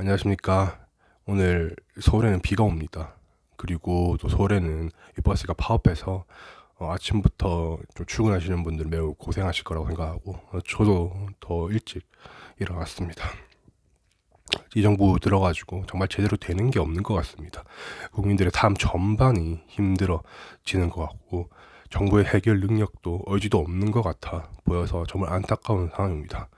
안녕하십니까. 오늘 서울에는 비가 옵니다. 그리고 또 서울에는 이 버스가 파업해서 어, 아침부터 좀 출근하시는 분들 매우 고생하실 거라고 생각하고 어, 저도 더 일찍 일어났습니다. 이 정부 들어가지고 정말 제대로 되는 게 없는 것 같습니다. 국민들의 삶 전반이 힘들어지는 것 같고 정부의 해결 능력도 의지도 없는 것 같아 보여서 정말 안타까운 상황입니다.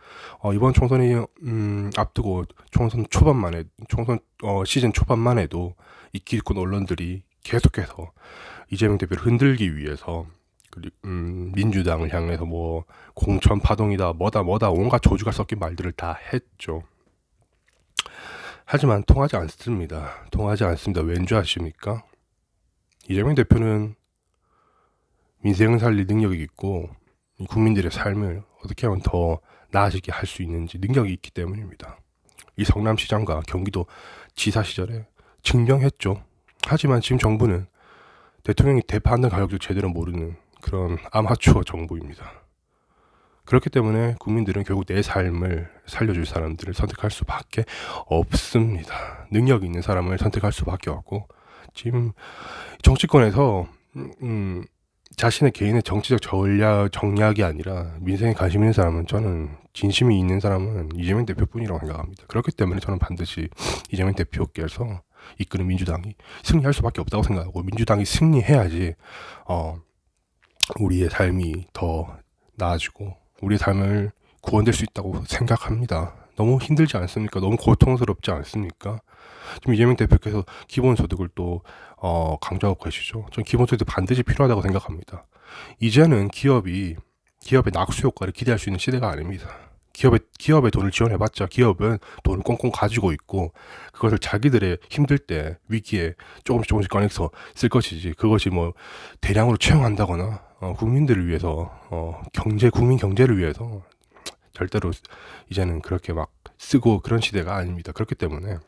어, 이번 총선이 음, 앞두고 총선 초반만 에 총선 어, 시즌 초반만 해도 이 기득권 언론들이 계속해서 이재명 대표를 흔들기 위해서 그리고 음, 민주당을 향해서 뭐 공천 파동이다 뭐다 뭐다 온갖 조주가 섞인 말들을 다 했죠. 하지만 통하지 않습니다. 통하지 않습니다. 왠지 아십니까? 이재명 대표는 민생을 살릴 능력이 있고 이 국민들의 삶을 어떻게 하면 더 나아지게 할 수 있는지 능력이 있기 때문입니다. 이 성남시장과 경기도 지사 시절에 증명했죠. 하지만 지금 정부는 대통령이 대파하는 가격도 제대로 모르는 그런 아마추어 정부입니다. 그렇기 때문에 국민들은 결국 내 삶을 살려줄 사람들을 선택할 수밖에 없습니다. 능력 있는 사람을 선택할 수밖에 없고 지금 정치권에서 음, 음, 자신의 개인의 정치적 전략, 정략이 아니라 민생에 관심 있는 사람은 저는 진심이 있는 사람은 이재명 대표뿐이라고 생각합니다. 그렇기 때문에 저는 반드시 이재명 대표께서 이끄는 민주당이 승리할 수밖에 없다고 생각하고 민주당이 승리해야지 어, 우리의 삶이 더 나아지고 우리의 삶을 구원될 수 있다고 생각합니다. 너무 힘들지 않습니까? 너무 고통스럽지 않습니까? 지금 이재명 대표께서 기본소득을 또 어, 강조하고 계시죠. 전 기본소득 반드시 필요하다고 생각합니다. 이제는 기업이 기업의 낙수 효과를 기대할 수 있는 시대가 아닙니다. 기업의 기업의 돈을 지원해봤자 기업은 돈을 꽁꽁 가지고 있고 그것을 자기들의 힘들 때 위기에 조금씩 조금씩 꺼내서 쓸 것이지 그것이 뭐 대량으로 채용한다거나 어, 국민들을 위해서 어, 경제 국민 경제를 위해서 절대로 이제는 그렇게 막 쓰고 그런 시대가 아닙니다. 그렇기 때문에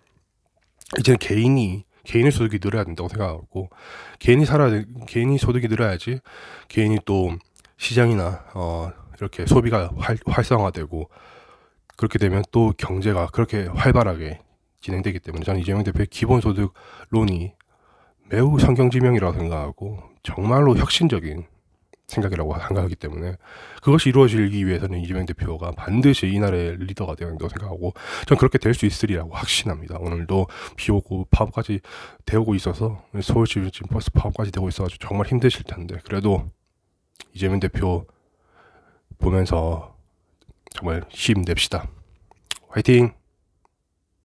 이제는 개인이 개인의 소득이 늘어야 된다고 생각하고 개인이 살아야 개인이 소득이 늘어야지 개인이 또 시장이나 어 이렇게 소비가 활, 활성화되고 그렇게 되면 또 경제가 그렇게 활발하게 진행되기 때문에 저는 이재명 대표의 기본소득론이 매우 성경지명이라고 생각하고 정말로 혁신적인 생각이라고 생각하기 때문에 그것이 이루어지기 위해서는 이재명 대표가 반드시 이 나라의 리더가 되어야 된다고 생각하고 전 그렇게 될 수 있으리라고 확신합니다. 오늘도 비 오고 파업까지 되고 있어서 서울시 지금 버스 파업까지 되고 있어가지고 정말 힘드실 텐데 그래도 이재명 대표 보면서 정말 힘냅시다. 화이팅!